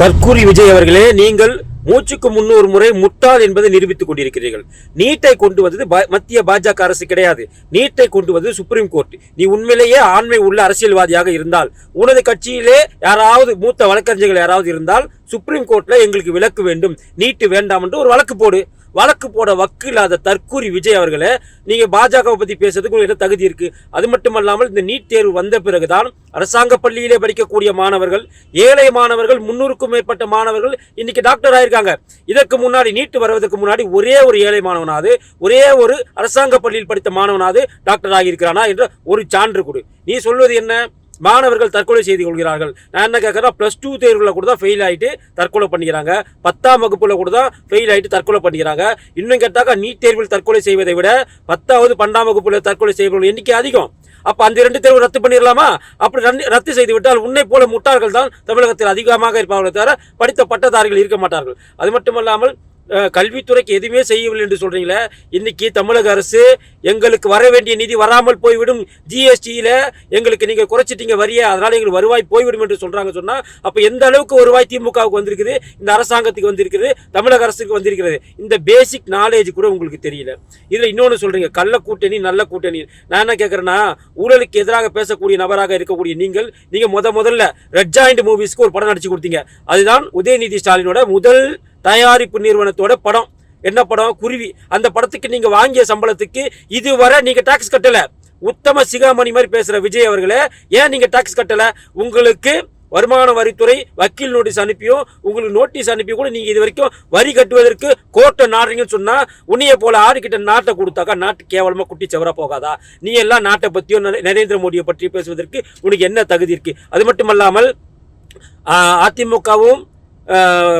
தற்கூரி விஜய் அவர்களே நீங்கள் மூச்சுக்கு முன்னூறு முறை முட்டாள் என்பதை நிரூபித்துக் கொண்டிருக்கிறீர்கள். நீட்டை கொண்டு வந்தது மத்திய பாஜக அரசு கிடையாது. நீட்டை கொண்டு வந்தது சுப்ரீம் கோர்ட். நீ உண்மையிலேயே ஆண்மை உள்ள அரசியல்வாதியாக இருந்தால் உனது கட்சியிலே யாராவது மூத்த வழக்கறிஞர்கள் யாராவது இருந்தால் சுப்ரீம் கோர்ட்ல எங்களுக்கு விலக்கு வேண்டும். நீட்டு வேண்டாம் என்று ஒரு வழக்கு போடு. வழக்கு போட வக்கு இல்லாத தற்கூரி விஜய் அவர்களை நீங்கள் பாஜகவை பற்றி பேசுறதுக்கு உங்களுக்கு தகுதி இருக்குது அது மட்டுமல்லாமல் இந்த நீட் தேர்வு வந்த பிறகுதான் அரசாங்க பள்ளியிலே படிக்கக்கூடிய மாணவர்கள் ஏழை மாணவர்கள் முன்னூறுக்கும் மேற்பட்ட மாணவர்கள் இன்னைக்கு டாக்டர் ஆயிருக்காங்க. இதற்கு முன்னாடி நீட்டு வருவதற்கு முன்னாடி ஒரே ஒரு ஏழை மாணவனாவது ஒரே ஒரு அரசாங்க பள்ளியில் படித்த மாணவனாவது டாக்டர் ஆகியிருக்கிறானா என்ற ஒரு சான்று கொடு. நீ சொல்வது என்ன? மாணவர்கள் தற்கொலை செய்து கொள்கிறார்கள். நான் என்ன கேட்குறேன் ப்ளஸ் டூ தேர்வில் கூட தான் ஃபெயில் ஆகிட்டு தற்கொலை பண்ணிக்கிறாங்க. பத்தாம் வகுப்பில் கூட தான் ஃபெயில் ஆகிட்டு தற்கொலை பண்ணிக்கிறாங்க. இன்னும் கேட்டாக்கா நீட் தேர்வில் தற்கொலை செய்வதை விட பத்தாவது பன்னெண்டாம் வகுப்பில் தற்கொலை செய்பவர்கள் எண்ணிக்கை அதிகம். அப்போ அந்த இரண்டு தேர்வு ரத்து பண்ணிடலாமா அப்படி ரன்- ரத்து செய்து விட்டால் உன்னை போல முட்டாள்கள் தான் தமிழகத்தில் அதிகமாக இருப்பார்களே தவிர படித்த பட்டதாரிகள் இருக்க மாட்டார்கள். அது மட்டும் இல்லாமல் கல்வித்துறைக்கு எதுவுமே செய்யவில்லை என்று சொல்கிறீங்களே இன்னைக்கு தமிழக அரசு எங்களுக்கு வர வேண்டிய நிதி வராமல் போய்விடும். ஜிஎஸ்டியில் எங்களுக்கு நீங்கள் குறைச்சிட்டீங்க வரிய அதனால் எங்களுக்கு வருவாய் போய்விடும் என்று சொல்கிறாங்க சொன்னால் அப்போ எந்த அளவுக்கு வருவாய் திமுகவுக்கு வந்திருக்குது? இந்த அரசாங்கத்துக்கு வந்திருக்குது தமிழக அரசுக்கு வந்திருக்கிறது. இந்த பேசிக் நாலேஜ் கூட உங்களுக்கு தெரியல. இதில் இன்னொன்று சொல்கிறீங்க கள்ள கூட்டணி நல்ல கூட்டணி. நான் என்ன கேட்குறேன்னா ஊழலுக்கு எதிராக பேசக்கூடிய நபராக இருக்கக்கூடிய நீங்கள் நீங்கள் முத முதல்ல ரெட் ஜாயிண்ட் மூவிஸ்க்கு ஒரு படம் நடிச்சு கொடுத்தீங்க. அதுதான் உதயநிதி ஸ்டாலினோட முதல் தயாரிப்பு நிறுவனத்தோட படம். என்ன படம்? குருவி. அந்த படத்துக்கு நீங்க வாங்கிய சம்பளத்துக்கு இதுவரை நீங்க டாக்ஸ் கட்டல. உத்தம சிகாமணி மாதிரி பேசுற விஜய் அவர்களே ஏன் நீங்க டாக்ஸ் கட்டல? உங்களுக்கு வருமான வரித்துறை வக்கீல் நோட்டீஸ் அனுப்பியும் உங்களுக்கு நோட்டீஸ் அனுப்பி கூட நீங்க இது வரைக்கும் வரி கட்டுவதற்கு கோர்ட்டை நாடுறீங்கன்னு சொன்னா உன்னைய போல ஆறுகிட்ட நாட்டை கொடுத்தாக்கா நாட்டு கேவலமா குட்டி செவரா போகாதா? நீ எல்லாம் நாட்டை பத்தியும் நரேந்திர மோடியை பற்றி பேசுவதற்கு உனக்கு என்ன தகுதி இருக்கு? அது மட்டுமல்லாமல் அதிமுகவும்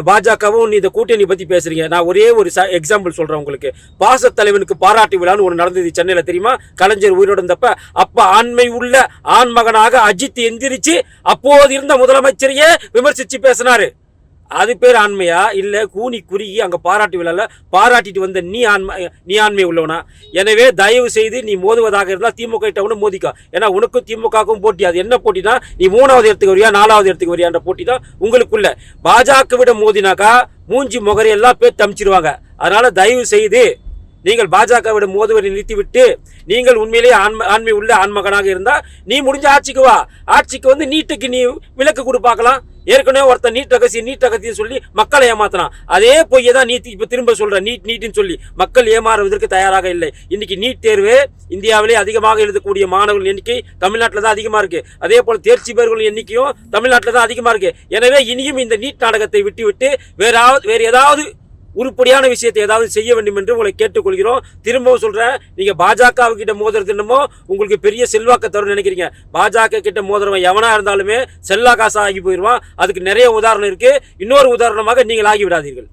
பாஜகவும் நீ இந்த கூட்டணி பற்றி பேசுறீங்க. நான் ஒரே ஒரு எக்ஸாம்பிள் சொல்கிறேன் உங்களுக்கு. பாச தலைவனுக்கு பாராட்டு விழான்னு ஒன்று நடந்தது சென்னையில் தெரியுமா? கலைஞர் உயிரிழந்தப்ப அப்போ ஆண்மை உள்ள ஆண்மகனாக அஜித் எந்திரிச்சு அப்போது இருந்த முதலமைச்சரையே விமர்சித்து பேசினாரு. அது பேர் ஆண்மையா? இல்லை கூனி குறுகி அங்கே பாராட்டு விழால பாராட்டிட்டு வந்த நீ ஆண்மை நீ ஆண்மை உள்ளவனா? எனவே தயவு செய்து நீ மோதுவதாக இருந்தால் திமுக கிட்ட மோதிக்கா. ஏன்னா உனக்கும் திமுகவுக்கும் போட்டி. அது என்ன போட்டினா நீ மூணாவது இடத்துக்கு வரியா நாலாவது இடத்துக்கு வரியான்ற போட்டி தான் உங்களுக்குள்ள. பாஜக விட மோதினாக்கா மூஞ்சி முகரையெல்லாம் பேர் தமிச்சிருவாங்க. அதனால தயவு செய்து நீங்கள் பாஜகவிடம் மோதுவதை நிறுத்திவிட்டு நீங்கள் உண்மையிலேயே ஆண்மை ஆண்மை உள்ள ஆண்மகனாக இருந்தால் நீ முடிஞ்ச ஆட்சிக்கு வா. ஆட்சிக்கு வந்து நீட்டுக்கு நீ விலக்கு கொடு பார்க்கலாம். ஏற்கனவே ஒருத்தன் நீட் ரகசியம் நீட் ரகசியம் சொல்லி மக்களை ஏமாத்தினான் அதே பொய்யை தான் நீட் இப்போ திரும்ப சொல்கிற நீட் நீட்டின்னு சொல்லி. மக்கள் ஏமாறுவதற்கு தயாராக இல்லை. இன்னைக்கு நீட் தேர்வு இந்தியாவிலே அதிகமாக எழுதக்கூடிய மாணவர்கள் எண்ணிக்கை தமிழ்நாட்டில் தான் அதிகமாக இருக்குது அதே போல் தேர்ச்சி பெறுகள் எண்ணிக்கையும் தமிழ்நாட்டில் தான் அதிகமாக இருக்குது எனவே இனியும் இந்த நீட் நாடகத்தை விட்டுவிட்டு வேறாவது வேறு ஏதாவது உருப்படியான விஷயத்தை ஏதாவது செய்ய வேண்டும் என்று உங்களை கேட்டுக்கொள்கிறோம். திரும்பவும் சொல்றேன் நீங்க பாஜக கிட்ட மோதுறது என்னமோ உங்களுக்கு பெரிய செல்வாக்க தரும் நினைக்கிறீங்க. பாஜக கிட்ட மோதுறவன் எவனா இருந்தாலுமே செல்லா காசா ஆகி போயிடுவான் அதுக்கு நிறைய உதாரணம் இருக்கு. இன்னொரு உதாரணமாக நீங்கள் ஆகி விடாதீர்கள்